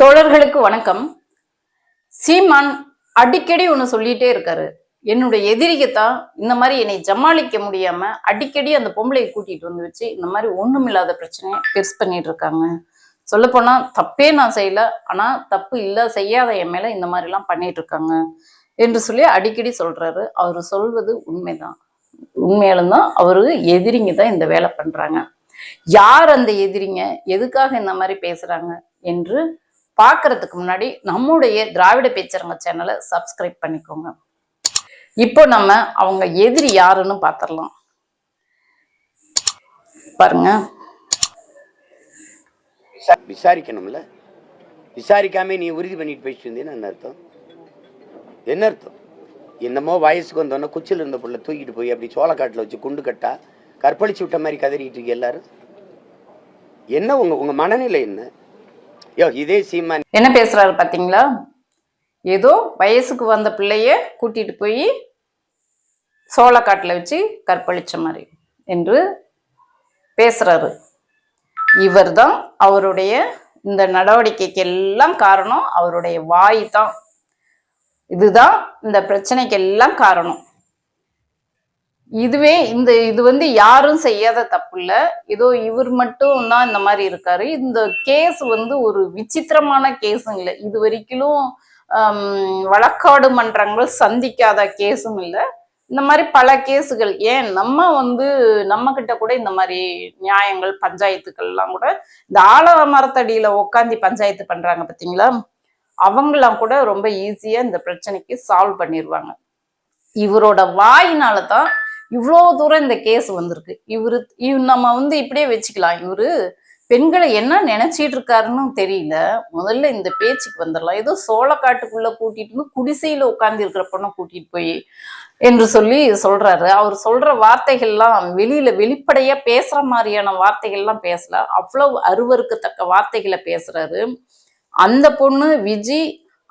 தோழர்களுக்கு வணக்கம். சீமான் அடிக்கடி ஒன்று சொல்லிட்டே இருக்காரு. என்னுடைய எதிரிகத்தான் இந்த மாதிரி என்னை ஜமாளிக்க முடியாம அடிக்கடி அந்த பொம்பளையை கூட்டிட்டு வந்து வச்சு இந்த மாதிரி ஒண்ணுமில்லாத பிரச்சனையை பெருசு பண்ணிட்டு இருக்காங்க. சொல்லப்போனா தப்பே நான் செய்யல. ஆனா தப்பு இல்ல செய்யாத என் மேல இந்த மாதிரி எல்லாம் பண்ணிட்டு இருக்காங்க என்று சொல்லி அடிக்கடி சொல்றாரு. அவர் சொல்வது உண்மைதான். உண்மையாலும் தான் அவரு எதிரிங்க தான் இந்த வேலை பண்றாங்க. யார் அந்த எதிரிங்க? எதுக்காக இந்த மாதிரி பேசுறாங்க? என்று பார்க்கறதுக்கு முன்னாடி நம்முடைய திராவிட பேச்சரங்க சேனலை சப்ஸ்கிரைப் பண்ணிக்கோங்க. இப்போ நம்ம அவங்க எதிரி யாருன்னு பார்த்துடலாம் பாருங்க. விசாரிக்கணும்ல. விசாரிக்காம நீ உறுதி பண்ணிட்டு போயிட்டு என்ன அர்த்தம்? என்ன அர்த்தம்? என்னமோ வயசுக்கு வந்தோடனே குச்சியில் இருந்த புள்ள தூக்கிட்டு போய் அப்படி சோளக்காட்டில் வச்சு குண்டு கட்டா கற்பழிச்சு விட்ட மாதிரி கதறிட்டு இருக்கு எல்லாரும்? என்ன உங்க உங்க மனநிலை என்ன? யோ இதே சீமான் என்ன பேசுறாரு பாத்தீங்களா? ஏதோ வயசுக்கு வந்த பிள்ளைய கூட்டிட்டு போய் சோளக்காட்டில் வச்சு கற்பழிச்ச மாதிரி என்று பேசுறாரு. இவர்தான் அவருடைய இந்த நடவடிக்கைக்கு எல்லாம் காரணம் அவருடைய வாய் தான். இதுதான் இந்த பிரச்சனைக்கு எல்லாம் காரணம். இதுவே இந்த இது வந்து யாரும் செய்யாத தப்பு இல்ல ஏதோ இவர் மட்டும் தான் இந்த மாதிரி இருக்காரு. இந்த கேஸ் வந்து ஒரு விசித்திரமான கேஸும் இல்லை. இது வரைக்கும் வழக்காடு மன்றங்கள் சந்திக்காத கேஸும் இல்லை. இந்த மாதிரி பல கேஸுகள் ஏன்? நம்ம வந்து நம்ம கிட்ட கூட இந்த மாதிரி நியாயங்கள் பஞ்சாயத்துக்கள்லாம் கூட இந்த ஆலமரத்தடியில உட்காந்து பஞ்சாயத்து பண்றாங்க பார்த்தீங்களா அவங்களாம் கூட ரொம்ப ஈஸியா இந்த பிரச்சனைக்கு சால்வ் பண்ணிடுவாங்க இவரோட வாயினால தான் இவ்வளோ தூரம் இந்த கேஸ் வந்திருக்கு. இவரு இவ் நம்ம வந்து இப்படியே வச்சுக்கலாம். இவரு பெண்களை என்ன நினைச்சிட்டு இருக்காருன்னு தெரியல. முதல்ல இந்த பேச்சுக்கு வந்துடலாம். ஏதோ சோளக்காட்டுக்குள்ள கூட்டிட்டு வந்து குடிசையில உட்கார்ந்து இருக்கிற பொண்ணை கூட்டிட்டு போய் என்று சொல்லி சொல்றாரு. அவர் சொல்ற வார்த்தைகள்லாம் வெளியில வெளிப்படையா பேசுற மாதிரியான வார்த்தைகள்லாம் பேசல. அவ்வளவு அருவருக்கத்தக்க வார்த்தைகளை பேசுறாரு. அந்த பொண்ணு விஜி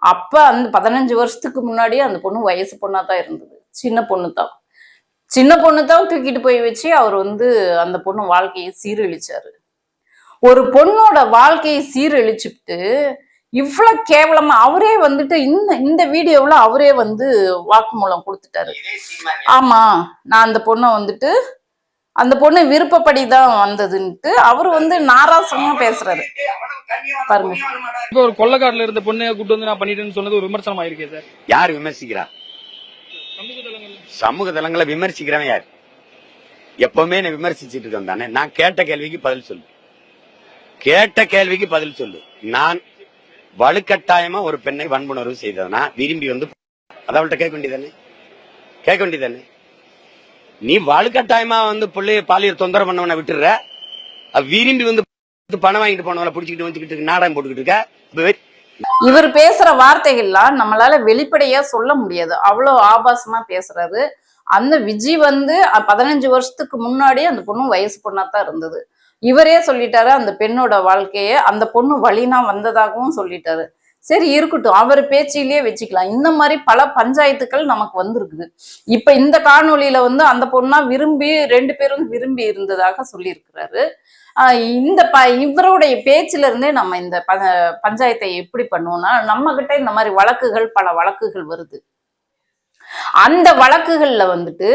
அப்ப அந்த பதினஞ்சு வருஷத்துக்கு முன்னாடியே அந்த பொண்ணு வயசு பொண்ணா தான் இருந்தது. சின்ன பொண்ணு தான் சின்ன பொண்ணு தான் தூக்கிட்டு போய் வச்சு அவர் வந்து அந்த பொண்ணு வாழ்க்கையை சீரழிச்சாரு. ஒரு பொண்ணோட வாழ்க்கையை சீரழிச்சுட்டு இவ்வளவு கேவலமா அவரே வந்துட்டு இந்த இந்த வீடியோவுல அவரே வந்து வாக்குமூலம் கொடுத்துட்டாரு. ஆமா நான் அந்த பொண்ணை வந்துட்டு அந்த பொண்ணு விருப்பப்படி தான் வந்ததுன்ட்டு அவர் வந்து நாராசமா பேசுறாரு. பாருங்க. இப்போ ஒரு கொள்ளக்காட்டுல இருந்த பொண்ணை கூட்டு வந்து நான் பண்ணிட்டேன்னு சொன்னது ஒரு விமர்சனம் ஆயிருக்கே சார். யார் விமர்சிக்கிறா? சமூக சமூக தளங்களை விமர்சிக்கிறவன் யார்? எப்பவுமே என்ன விமர்சிச்சுட்டு இருக்கேன் தானே. நான் கேட்ட கேள்விக்கு பதில் சொல்லு. கேட்ட கேள்விக்கு பதில் சொல்லு. நான் வலுக்கட்டாயமா ஒரு பெண்ணை வன்புணர்வு செய்ததுனா விரும்பி வந்து அதவள்கிட்ட கேட்க வேண்டியதானே கேட்க வேண்டியதானே நீ வலுக்கட்டாயமா வந்து பிள்ளைய பாலியல் தொந்தரவு பண்ணவனை விட்டுற விரும்பி வந்து பணம் வாங்கிட்டு போனவனை பிடிச்சிக்கிட்டு வந்துக்கிட்டு நாடகம் போட்டுக்கிட்டு இருக்க. இவர் பேசுற வார்த்தைகள்லாம் நம்மளால வெளிப்படையா சொல்ல முடியாது. அவ்வளவு ஆபாசமா பேசுறாரு. அந்த விஜய் வந்து பதினஞ்சு வருஷத்துக்கு முன்னாடி அந்த பொண்ணு வயசு பொண்ணா தான் இருந்தது. இவரே சொல்லிட்டாரு அந்த பெண்ணோட வாழ்க்கைய அந்த பொண்ணு வழினா வந்ததாகவும் சொல்லிட்டாரு. சரி இருக்கட்டும். அவர் பேச்சிலேயே வச்சுக்கலாம். இந்த மாதிரி பல பஞ்சாயத்துக்கள் நமக்கு வந்திருக்குது. இப்ப இந்த காணொலியில வந்து அந்த பொண்ணா விரும்பி ரெண்டு பேரும் விரும்பி இருந்ததாக சொல்லியிருக்கிறாரு. இந்த ப இவருடைய பேச்சிலிருந்தே நம்ம இந்த ப பஞ்சாயத்தை எப்படி பண்ணுவோம்னா நம்ம கிட்ட இந்த மாதிரி வழக்குகள் பல வழக்குகள் வருது. அந்த வழக்குகள்ல வந்துட்டு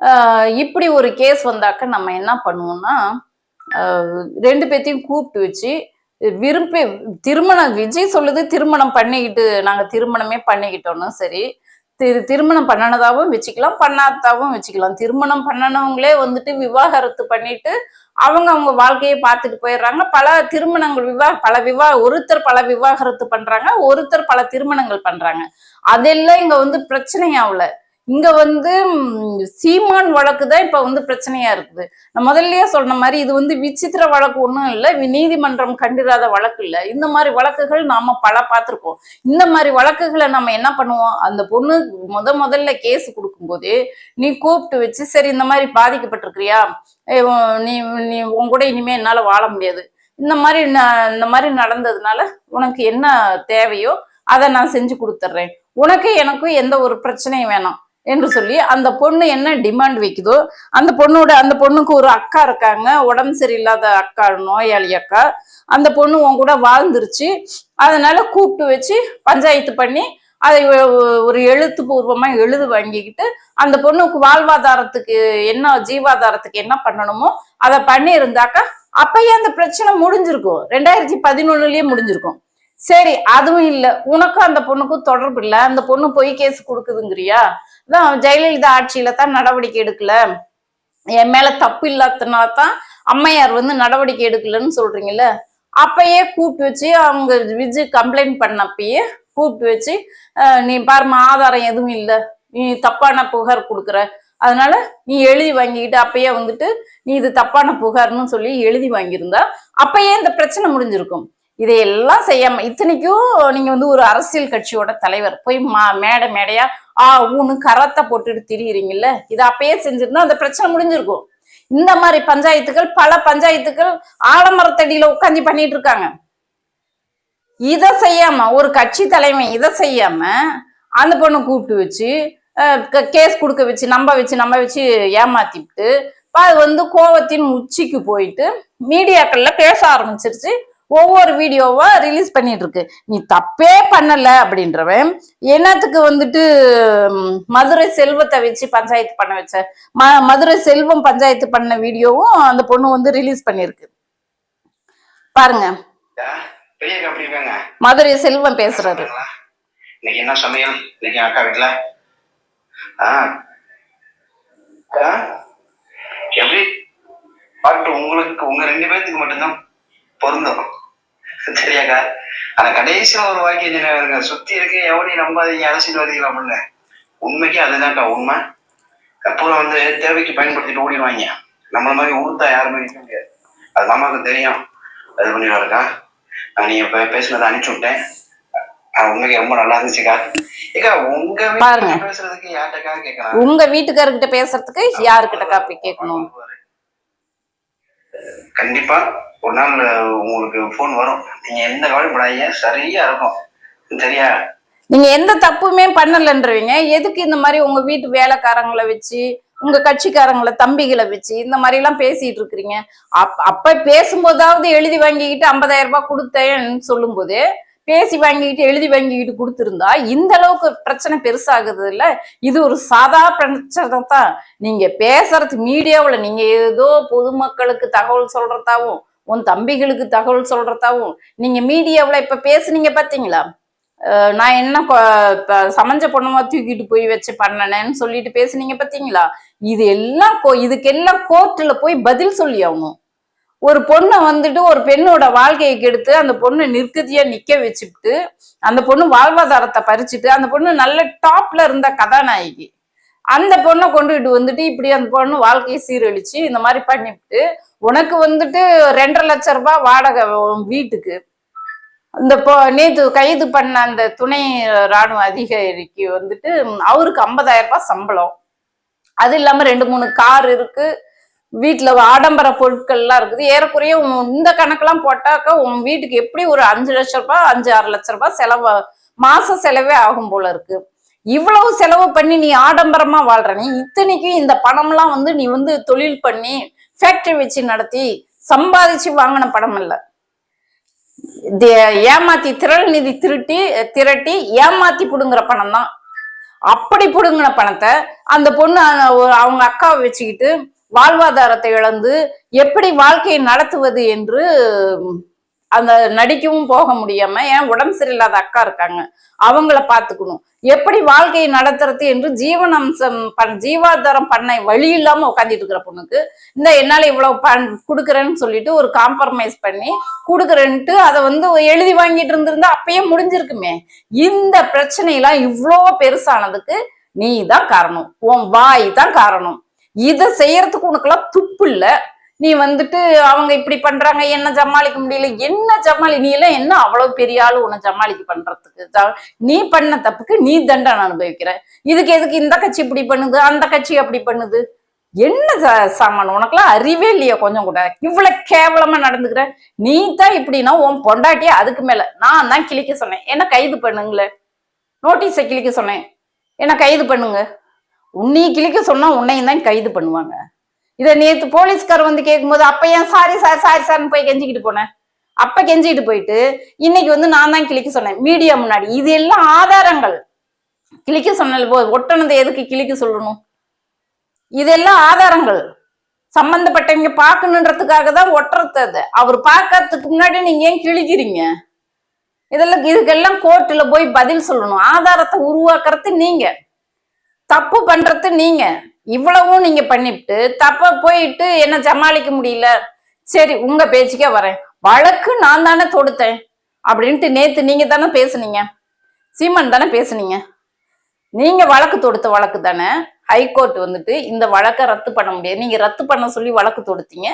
ஆஹ் இப்படி ஒரு கேஸ் வந்தாக்க நம்ம என்ன பண்ணுவோம்னா ஆஹ் ரெண்டு பேர்த்தையும் கூப்பிட்டு வச்சு விரும்பி திருமணம் விஜய் சொல்லுது திருமணம் பண்ணிக்கிட்டு நாங்க திருமணமே பண்ணிக்கிட்டோம்னா சரி திரு திருமணம் பண்ணனதாகவும் வச்சுக்கலாம் பண்ணாததாவும் வச்சுக்கலாம். திருமணம் பண்ணனவங்களே வந்துட்டு விவாகரத்து பண்ணிட்டு அவங்க அவங்க வாழ்க்கையை பார்த்துட்டு போயிடுறாங்க. பல திருமணங்கள் விவாக பல விவா ஒருத்தர் பல விவாகரத்து பண்றாங்க ஒருத்தர் பல திருமணங்கள் பண்றாங்க. அதெல்லாம் இங்க வந்து பிரச்சனையாவல இங்க வந்து சீமான் வழக்கு தான் இப்ப வந்து பிரச்சனையா இருக்குது. நான் முதல்லயே சொன்ன மாதிரி இது வந்து விசித்திர வழக்கு ஒன்றும் இல்லை நீதிமன்றம் கண்டிராத வழக்கு இல்லை. இந்த மாதிரி வழக்குகள் நாம பல பார்த்துருக்கோம். இந்த மாதிரி வழக்குகளை நம்ம என்ன பண்ணுவோம்? அந்த பொண்ணு முத முதல்ல கேஸ் கொடுக்கும்போது நீ கூப்பிட்டு வச்சு சரி இந்த மாதிரி பாதிக்கப்பட்டிருக்கிறியா? நீ நீ உன் கூட இனிமே என்னால வாழ முடியாது. இந்த மாதிரி இந்த மாதிரி நடந்ததுனால உனக்கு என்ன தேவையோ அதை நான் செஞ்சு கொடுத்துட்றேன் உனக்கு எனக்கும் எந்த ஒரு பிரச்சனையும் வேணாம். என்று சொல்லி அந்த பொண்ணு என்ன டிமாண்ட் வைக்குதோ அந்த பொண்ணோட அந்த பொண்ணுக்கு ஒரு அக்கா இருக்காங்க உடம்பு சரியில்லாத அக்கா நோயாளி அக்கா அந்த பொண்ணு உன் கூட வாழ்ந்துருச்சு. அதனால கூப்பிட்டு வச்சு பஞ்சாயத்து பண்ணி அதை ஒரு ஒரு எழுத்துப்பூர்வமா எழுது வாங்கிக்கிட்டு அந்த பொண்ணுக்கு வாழ்வாதாரத்துக்கு என்ன ஜீவாதாரத்துக்கு என்ன பண்ணணுமோ அதை பண்ணி இருந்தாக்கா அப்பயே அந்த பிரச்சனை முடிஞ்சிருக்கும். ரெண்டாயிரத்தி பதினொன்னுலயே முடிஞ்சிருக்கும். சரி அதுவும் இல்லை. உனக்கும் அந்த பொண்ணுக்கும் தொடர்பு இல்லை. அந்த பொண்ணு போய் கேஸ் கொடுக்குதுங்கிறியா? அதான் ஜெயலலிதா ஆட்சியில தான் நடவடிக்கை எடுக்கல. என் மேல தப்பு இல்லாதனால தான் அம்மையார் வந்து நடவடிக்கை எடுக்கலன்னு சொல்றீங்கல்ல? அப்பயே கூப்பிட்டு வச்சு அவங்க விஜய் கம்ப்ளைண்ட் பண்ணப்பயே கூப்பிட்டு வச்சு நீ பாருமா ஆதாரம் எதுவும் இல்லை. நீ தப்பான புகார் கொடுக்குற. அதனால நீ எழுதி வாங்கிக்கிட்டு அப்பயே வந்துட்டு நீ இது தப்பான புகார்னு சொல்லி எழுதி வாங்கியிருந்தா அப்பயே இந்த பிரச்சனை முடிஞ்சிருக்கும். இதையெல்லாம் செய்யாம இத்தனைக்கும் நீங்க வந்து ஒரு அரசியல் கட்சியோட தலைவர் போய் மா மேடை மேடையா ஆ ஊனு கரத்தை போட்டுட்டு திரியிறீங்கல்ல? இதை அப்பயே செஞ்சிருந்தா அந்த பிரச்சனை முடிஞ்சிருக்கும். இந்த மாதிரி பஞ்சாயத்துகள் பல பஞ்சாயத்துகள் ஆலமரத்தடியில உட்காந்து பண்ணிட்டு இருக்காங்க. இதை செய்யாம ஒரு கட்சி தலைமை இதை செய்யாம அந்த பொண்ணு கூப்பிட்டு வச்சு கேஸ் கொடுக்க வச்சு நம்ப வச்சு நம்ப வச்சு ஏமாத்திட்டு அது வந்து கோவத்தின் உச்சிக்கு போயிட்டு மீடியாக்கள்ல பேச ஆரம்பிச்சிருச்சு. ஒவ்வொரு வீடியோவா ரிலீஸ் பண்ணிட்டு இருக்கு நீ தப்பே பண்ணல அப்படின்றவன் என்னத்துக்கு வந்துட்டு மதுரை செல்வத்தை வச்சு பஞ்சாயத்து பண்ண வச்ச ம மதுரை செல்வம் பஞ்சாயத்து பண்ண வீடியோவும் அந்த பொண்ணு வந்து ரிலீஸ் பண்ணிருக்கு. பாருங்க. மதுரை செல்வம் பேசுறாரு. இன்னைக்கு என்ன சமையல்? இன்னைக்கு அக்கா வீட்டுல ஆ அக்கா எப்படி? பாட்டு உங்களுக்கு உங்க ரெண்டு பேர்த்துக்கு மட்டும்தான் பொருந்தும் சரியாக்கா ஆனா கடைசியில ஒரு வாக்கியம் இருங்க சுத்தி இருக்க எவனையும் நம்பாதீங்க அரசியல்வாதிகள் அப்படின்னு. உண்மைக்கு அதுதான்க்கா உண்மை. கற்பூரம் வந்து தேவைக்கு பயன்படுத்திட்டு ஓடிடுவாங்க. நம்மள மாதிரி உருத்தா யாருமே இருக்க முடியாது. அது மாமாவுக்கு தெரியும். அது பண்ணிடுவாருக்கா நான் நீங்க இப்ப பேசுனதை அனுப்பிச்சு விட்டேன். உண்மைக்கு ரொம்ப நல்லா இருந்துச்சுக்கா. ஏக்கா உங்க. பேசுறதுக்கு யார்கிட்டக்கா கேட்கலாம் உங்க வீட்டுக்காரர்கிட்ட பேசுறதுக்கு யாருக்கிட்ட காப்பி கேட்கணும்? கண்டிப்பா. ஒரு நாள் உங்களுக்கு போன் வரும். நீங்க எந்த கவலைப்படாதீங்க சரியா இருக்கும். சரியா? நீங்க எந்த தப்புமே பண்ணலன்றவீங்க எதுக்கு இந்த மாதிரி உங்க வீட்டு வேலைக்காரங்களை வச்சு உங்க கட்சிக்காரங்களை தம்பிகளை வச்சு இந்த மாதிரி எல்லாம் பேசிட்டு இருக்கிறீங்க? அப் அப்ப பேசும்போதாவது எழுதி வாங்கிக்கிட்டு ஐம்பதாயிரம் ரூபாய் கொடுத்தேன்னு சொல்லும் போது பேசி வாங்கிக்கிட்டு எழுதி வாங்கிக்கிட்டு கொடுத்துருந்தா இந்த அளவுக்கு பிரச்சனை பெருசாகுது இல்ல? இது ஒரு சாதா பிரச்சனை தான். நீங்க பேசுறது மீடியாவில் நீங்க ஏதோ பொதுமக்களுக்கு தகவல் சொல்றதாவும் உன் தம்பிகளுக்கு தகவல் சொல்றதாவும் நீங்க மீடியாவில் இப்ப பேசுனீங்க பாத்தீங்களா? நான் என்ன சமஞ்ச பொண்ணுமா தூக்கிட்டு போய் வச்சு பண்ணனேன்னு சொல்லிட்டு பேசுனீங்க பாத்தீங்களா? இது எல்லாம் கோ- இதுக்கெல்லாம் கோர்ட்டில் போய் பதில் சொல்லி ஆகணும். ஒரு பொண்ணை வந்துட்டு ஒரு பெண்ணோட வாழ்க்கையை கெடுத்து அந்த பொண்ணு நிற்கதியா நிக்க வச்சுட்டு அந்த பொண்ணு வாழ்வாதாரத்தை பறிச்சுட்டு அந்த பொண்ணு நல்ல டாப்ல இருந்த கதாநாயகி. அந்த பொண்ணை கொண்டுகிட்டு வந்துட்டு இப்படி அந்த பொண்ணு வாழ்க்கையை சீரழிச்சு இந்த மாதிரி பண்ணிவிட்டு உனக்கு வந்துட்டு ரெண்டரை லட்சம் ரூபாய் வாடகை வீட்டுக்கு. இந்த பொ நேத்து கைது பண்ண அந்த துணை ராணுவ அதிகாரிக்கு வந்துட்டு அவருக்கு ஐம்பதாயிரம் ரூபாய் சம்பளம். அது இல்லாம ரெண்டு மூணு கார் இருக்கு. வீட்டுல ஆடம்பர பொருட்கள்லாம் இருக்குது. ஏறக்குறைய உன் இந்த கணக்கெல்லாம் போட்டாக்கா உன் வீட்டுக்கு எப்படி ஒரு அஞ்சு லட்ச ரூபாய் அஞ்சு ஆறு லட்ச ரூபாய் செலவு மாச செலவே ஆகும் போல இருக்கு. இவ்வளவு செலவு பண்ணி நீ ஆடம்பரமா வாழ்ற. நீ இத்தனைக்கும் இந்த பணம்லாம் வந்து நீ வந்து தொழில் பண்ணி ஃபேக்டரி வச்சு நடத்தி சம்பாதிச்சு வாங்கின பணம் இல்ல. ஏமாத்தி திரள் நிதி திருட்டி திரட்டி ஏமாத்தி புடுங்குற பணம் தான் அப்படி புடுங்கின பணத்தை அந்த பொண்ணு அவங்க அக்காவை வச்சுக்கிட்டு வாழ்வாதாரத்தை இழந்து எப்படி வாழ்க்கையை நடத்துவது என்று அந்த நடிக்கவும் போக முடியாம ஏன் உடம்பு சரியில்லாத அக்கா இருக்காங்க அவங்கள பாத்துக்கணும் எப்படி வாழ்க்கையை நடத்துறது என்று ஜீவனம்சம் பண் ஜீவாதாரம் பண்ண வழி இல்லாம உட்காந்துட்டு இருக்கிற பொண்ணுக்கு இந்த என்னால இவ்வளவு பண் கொடுக்குறேன்னு சொல்லிட்டு ஒரு காம்ப்ரமைஸ் பண்ணி கொடுக்குறேன்ட்டு அதை வந்து எழுதி வாங்கிட்டு இருந்திருந்தா அப்பயே முடிஞ்சிருக்குமே. இந்த பிரச்சனையெல்லாம் இவ்வளோ பெருசானதுக்கு நீ தான் காரணம். உன் வாய் தான் காரணம். இதை செய்யறதுக்கு உனக்குலாம் துப்பு இல்லை. நீ வந்துட்டு அவங்க இப்படி பண்றாங்க என்ன ஜமாளிக்க முடியல என்ன ஜமாளி நீ எல்லாம் என்ன அவ்வளவு பெரிய ஆளு உன்னை சமாளிக்க பண்றதுக்கு? நீ பண்ண தப்புக்கு நீ தண்டனை அனுபவிக்கிற. இதுக்கு எதுக்கு இந்த கட்சி இப்படி பண்ணுது அந்த கட்சி அப்படி பண்ணுது? என்ன ச- சாமான் உனக்குலாம் அறிவே இல்லையா கொஞ்சம் கூட. இவ்வளவு கேவலமா நடந்துக்கிற. நீ தான் இப்படின்னா உன் பொண்டாட்டியே அதுக்கு மேல. நான் தான் கிழிக்க சொன்னேன். என்ன கைது பண்ணுங்களேன். நோட்டீஸை கிழிக்க சொன்னேன். என்ன கைது பண்ணுங்க. உன்னை கிழிக்க சொன்னா உன்னையும் தான் கைது பண்ணுவாங்க. இதை நேத்து போலீஸ்கார் வந்து கேட்கும்போது அப்ப ஏன் சாரி சார் சாரி சார்னு போய் கெஞ்சிக்கிட்டு போனேன் அப்ப கெஞ்சிக்கிட்டு போயிட்டு இன்னைக்கு வந்து நான் தான் கிழிக்க சொன்னேன். மீடியா முன்னாடி. இது எல்லாம் ஆதாரங்கள். கிழிக்க சொன்னல ஒட்டனதை எதுக்கு கிழிக்க சொல்லணும்? இதெல்லாம் ஆதாரங்கள். சம்பந்தப்பட்டவங்க பார்க்கணுன்றதுக்காக தான் ஒட்டுறது அது. அவர் பார்க்கறதுக்கு முன்னாடி நீங்க ஏன் கிழிக்கிறீங்க? இதெல்லாம் இதுக்கெல்லாம் கோர்ட்டில் போய் பதில் சொல்லணும். ஆதாரத்தை உருவாக்குறது நீங்க. தப்பு பண்றது நீங்க. இவ்வளவும் நீங்க பண்ணிவிட்டு தப்ப போயிட்டு என்ன சமாளிக்க முடியல? சரி உங்க பேச்சுக்கே வரேன். வழக்கு நான் தானே தொடுத்தேன். அப்படின்ட்டு நேத்து நீங்க தானே பேசுனீங்க. சீமன் தானே பேசுனீங்க. நீங்க வழக்கு தொடுத்த வழக்கு தானே. ஹைகோர்ட் வந்துட்டு இந்த வழக்கை ரத்து பண்ண முடியாது. நீங்க ரத்து பண்ண சொல்லி வழக்கு தொடுத்தீங்க.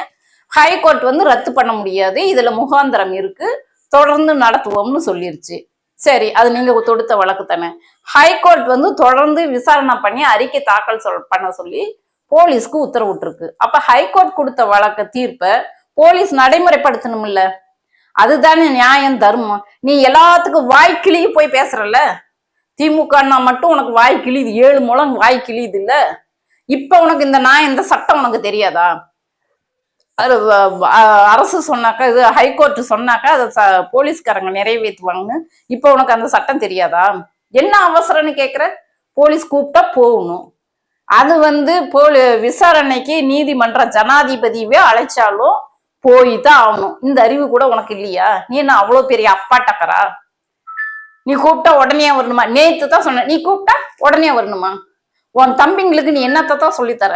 ஹைகோர்ட் வந்து ரத்து பண்ண முடியாது. இதுல முகாந்திரம் இருக்கு. தொடர்ந்து நடத்துவோம்னு சொல்லிருச்சு. சரி அது நீங்க தொடுத்த வழக்கு தானே. ஹைகோர்ட் வந்து தொடர்ந்து விசாரணை பண்ணி அறிக்கை தாக்கல் சொல் பண்ண சொல்லி போலீஸ்க்கு உத்தரவிட்டிருக்கு. அப்ப ஹைகோர்ட் கொடுத்த வழக்க தீர்ப்பை போலீஸ் நடைமுறைப்படுத்தணும்ல? அதுதானே நியாயம் தர்மம். நீ எல்லாத்துக்கும் வாய் கிளிய போய் பேசுறல்ல? திமுகன்னா மட்டும் உனக்கு வாய் கிழியுது ஏழு மூலம் வாய் கிழியுது இல்ல? இப்ப உனக்கு இந்த நான் இந்த சட்டம் உனக்கு தெரியாதா? அது வ- அரசு சொன்னாக்கா இது ஹைகோர்ட் சொன்னாக்கா அதை ச- போலீஸ்காரங்க நிறைவேற்றுவாங்கன்னு. இப்போ உனக்கு அந்த சட்டம் தெரியாதா? என்ன அவசரம்னு கேட்குற போலீஸ் கூப்பிட்டா போகணும். அது வந்து போலி விசாரணைக்கு நீதிமன்ற ஜனாதிபதியவே அழைச்சாலும் போய் தான் ஆகணும். இந்த அறிவு கூட உனக்கு இல்லையா? நீ என்ன அவ்வளோ பெரிய அப்பா டக்கரா நீ கூப்பிட்டா உடனே வரணுமா? நேத்து தான் சொன்ன நீ கூப்பிட்டா உடனே வரணுமா? உன் தம்பிங்களுக்கு நீ என்னத்தை தான் சொல்லித்தர?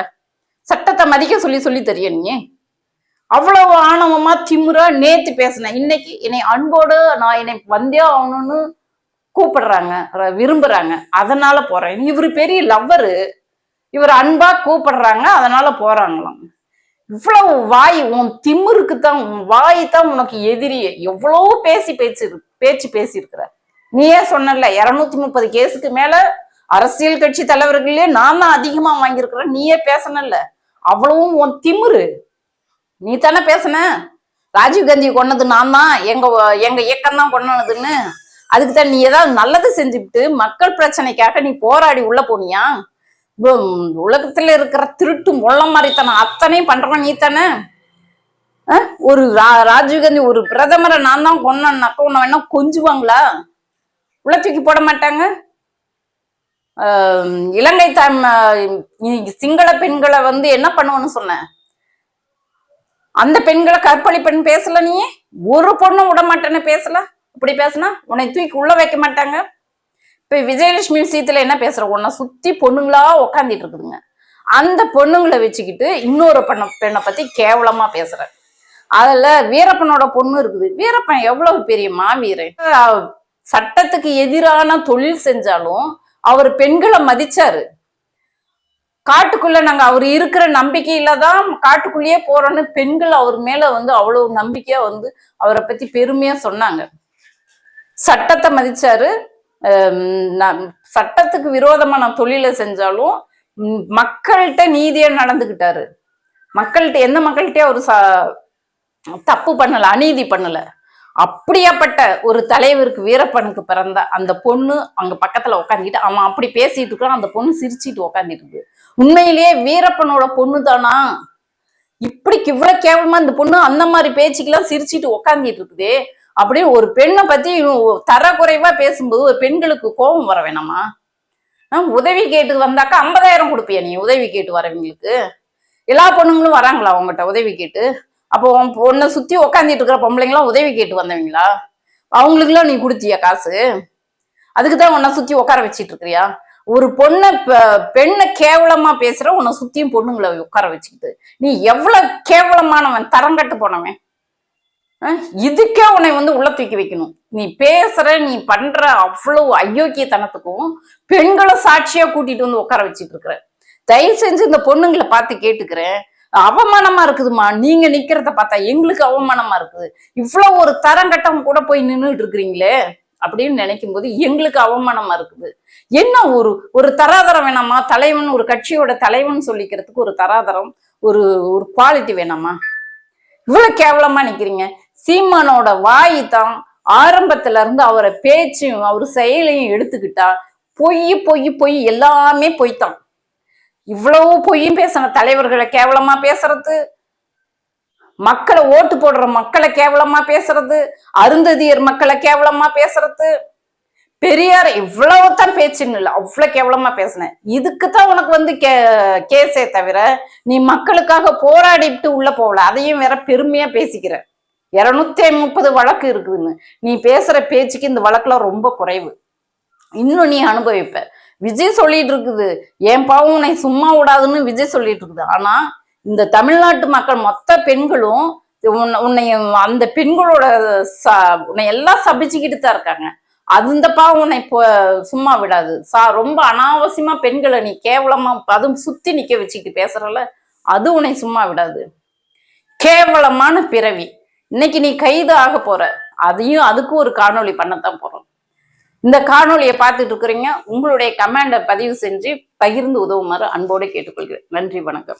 சட்டத்தை மதிக்க சொல்லி சொல்லி தெரியும் நீ? அவ்வளவு ஆணவமா திமுறா நேத்து பேசினேன். இன்னைக்கு என்னை அன்போடு நான் என்னை வந்தே ஆகணும்னு கூப்பிடுறாங்க. விரும்புறாங்க. அதனால போறேன். இவர் பெரிய லவ்வரு. இவர் அன்பா கூப்பிடுறாங்க. அதனால போறாங்களாம். இவ்வளவு வாய் உன் திமிருக்கு தான் உன் வாய் தான் உனக்கு எதிரி. எவ்வளவு பேசி பேச்சு பேச்சு பேசியிருக்கிற. நீயே சொன்னல இருநூத்தி முப்பது கேஸுக்கு மேல அரசியல் கட்சி தலைவர்களே நான் தான் அதிகமா வாங்கியிருக்கிறேன். நீயே பேசனல்ல. அவ்வளவும் உன் திமிரு நீ தானே பேசுன? ராஜீவ் காந்தி கொன்னது நான் தான் எங்க எங்க இயக்கம் தான் கொன்னதுன்னு. அதுக்கு தான் நீ ஏதாவது நல்லது செஞ்சுட்டு மக்கள் பிரச்சனைக்காக நீ போராடி உள்ள போனியா? உலகத்துல இருக்கிற திருட்டு முள்ள தானே அத்தனையும் பண்றவன் நீ தானே ஒரு ரா- ராஜீவ் காந்தி ஒரு பிரதமரை நான் தான் கொன்னேன்னாக்க உன்ன வேணா கொஞ்சுவாங்களா? உள்ள தூக்கி போட மாட்டாங்க? இலங்கை தம் சிங்கள பெண்களை வந்து என்ன பண்ணுவேன்னு சொன்னேன் அந்த பெண்களை கற்பழிப்பெண் பேசல நீ? ஒரு பொண்ணும் விட மாட்டேன்னு பேசல? இப்படி பேசுனா உன்னை தூக்கி உள்ள வைக்க மாட்டாங்க. இப்ப விஜயலட்சுமி விஷயத்துல என்ன பேசுற? உன்னை சுத்தி பொண்ணுங்களா உக்காந்துட்டு இருக்குதுங்க. அந்த பொண்ணுங்களை வச்சுக்கிட்டு இன்னொரு பெண்ணை பெண்ணை பத்தி கேவலமா பேசுற. அதுல வீரப்பனோட பொண்ணு இருக்குது. வீரப்பன் எவ்வளவு பெரிய மாவீரன்? சட்டத்துக்கு எதிரான தொழில் செஞ்சாலும் அவர் பெண்களை மதிச்சாரு. காட்டுக்குள்ள நாங்க அவர் இருக்கிற நம்பிக்கையில தான் காட்டுக்குள்ளேயே போறோம்னு பெண்கள் அவர் மேல வந்து அவ்வளவு நம்பிக்கையா வந்து அவரை பத்தி பெருமையா சொன்னாங்க. சட்டத்தை மதிச்சாரு. ஹம், சட்டத்துக்கு விரோதமான தொழிலை செஞ்சாலும் மக்கள்கிட்ட நீதியா நடந்துகிட்டாரு. மக்கள்கிட்ட எந்த மக்கள்கிட்டயும் அவர் தப்பு பண்ணல அநீதி பண்ணல. அப்படியாப்பட்ட ஒரு தலைவருக்கு வீரப்பனுக்கு பிறந்த அந்த பொண்ணு அங்க பக்கத்துல உட்காந்துக்கிட்டு அவன் அப்படி பேசிட்டு இருக்கான் அந்த பொண்ணு சிரிச்சிட்டு உட்காந்துட்டு இருக்கு. உண்மையிலேயே வீரப்பனோட பொண்ணு தானா இப்படி இவ்வளவு கேவலமா இந்த பொண்ணு அந்த மாதிரி பேச்சுக்கெல்லாம் சிரிச்சிட்டு உட்காந்துட்டு இருக்குதே. அப்படின்னு ஒரு பெண்ணை பத்தி தரக்குறைவா பேசும்போது ஒரு பெண்களுக்கு கோபம் வர வேணாமா? உதவி கேட்டு வந்தாக்கா ஐம்பதாயிரம் கொடுப்பியா நீ? உதவி கேட்டு வரவங்களுக்கு. எல்லா பொண்ணுங்களும் வராங்களா உங்ககிட்ட உதவி கேட்டு? அப்போ பொண்ணை சுத்தி உக்காந்துட்டு இருக்கிற பொம்பளைங்களாம் உதவி கேட்டு வந்தவங்களா? அவங்களுக்குலாம் நீ கொடுத்தியா காசு? அதுக்கு தான் உன்னை சுத்தி உட்கார வச்சிட்டு இருக்கிறியா? ஒரு பொண்ணை பெண்ணை கேவலமா பேசுற உன்னை சுத்தியும் பொண்ணுங்களை உட்கார வச்சுக்கிட்டு. நீ எவ்வளவு கேவலமானவன் தரங்கட்டு போனவன்? இதுக்கே உன்னை வந்து உள்ள தூக்கி வைக்கணும். நீ பேசுற நீ பண்ற அவ்வளவு அயோக்கியத்தனத்துக்கும் பெண்களை சாட்சியா கூட்டிட்டு வந்து உட்கார வச்சுட்டு இருக்கிற. தயவு செஞ்சு இந்த பொண்ணுங்களை பார்த்து கேட்டுக்கிறேன். அவமானமா இருக்குதுமா நீங்க நிக்கிறத பார்த்தா எங்களுக்கு அவமானமா இருக்குது. இவ்வளவு ஒரு தரங்கட்டம் கூட போய் நின்றுட்டு இருக்கிறீங்களே அப்படின்னு நினைக்கும் போது எங்களுக்கு அவமானமா இருக்குது. என்ன ஒரு ஒரு தராதரம் வேணாமா? தலைவன் ஒரு கட்சியோட தலைவன் சொல்லிக்கிறதுக்கு ஒரு தராதரம் ஒரு ஒரு குவாலிட்டி வேணாமா? இவ்வளவு கேவலமா நிக்கிறீங்க. சீமானோட வாய் தான் ஆரம்பத்துல இருந்து அவரை பேச்சையும் அவர் செயலையும் எடுத்துக்கிட்டா பொய் பொய் பொய் எல்லாமே பொய்த்தான். இவ்வளவு பொய்யும் பேசின தலைவர்களை கேவலமா பேசுறது? மக்களை ஓட்டு போடுற மக்களை கேவலமா பேசுறது? அருந்ததியர் மக்களை கேவலமா பேசுறது? பெரியார் இவ்வளவுதான் பேச்சுன்னு இல்லை அவ்வளவு கேவலமா பேசினேன். இதுக்கு தான் உனக்கு வந்து கே கேஸே தவிர நீ மக்களுக்காக போராடிட்டு உள்ள போகல அதையும் வேற பெருமையா பேசிக்கிற. இருநூத்தி முப்பது வழக்கு இருக்குதுன்னு. நீ பேசுற பேச்சுக்கு இந்த வழக்குலாம் ரொம்ப குறைவு. இன்னும் நீ அனுபவிப்ப. விஜய் சொல்லிட்டு இருக்குது என் பாவம் உன்னை சும்மா விடாதுன்னு விஜய் சொல்லிட்டு இருக்குது ஆனா இந்த தமிழ்நாட்டு மக்கள் மொத்த பெண்களும் உன்னை- உன்னை அந்த பெண்களோட ச உன்னை எல்லாம் சபிச்சுக்கிட்டு தான் இருக்காங்க. அந்த பாவம் உன்னை இப்போ சும்மா விடாது. சா ரொம்ப அனாவசியமா பெண்களை நீ கேவலமா அதுவும் சுத்தி நிக்க வச்சுக்கிட்டு பேசுறல அது உன்னை சும்மா விடாது. கேவலமான பிறவி. இன்னைக்கு நீ கைது ஆக போற. அதையும் அதுக்கு ஒரு காணொளி பண்ணத்தான் போறோம். இந்த காணொளியை பார்த்துட்டு இருக்கிறீங்க. உங்களுடைய கமெண்டை பதிவு செஞ்சு பகிர்ந்து உதவுமாறு அன்போடு கேட்டுக்கொள்கிறேன். நன்றி வணக்கம்.